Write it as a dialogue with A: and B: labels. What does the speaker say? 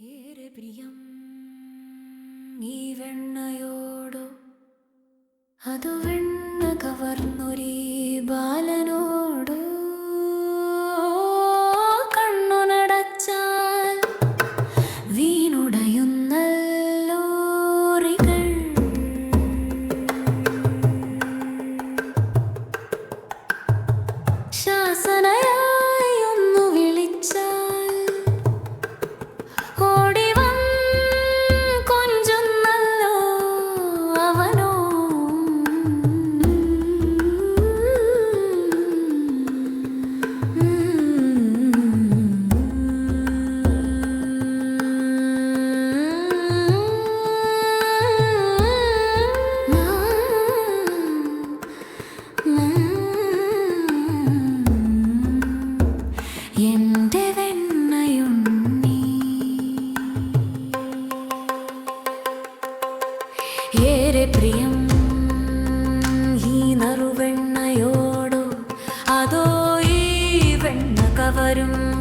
A: ഏറെ പ്രിയം ഈ വെണ്ണയോടോ? അതു വെണ്ണ കവർന്നൊരീ ബാലനോടോ? കണ്ണു വീണുടയുന്നല്ലോറികൾ ശാസനയായി ഏറെ പ്രിയം ഈ നറുവെണ്ണയോടോ അതോ ഈ വെണ്ണ കവരും?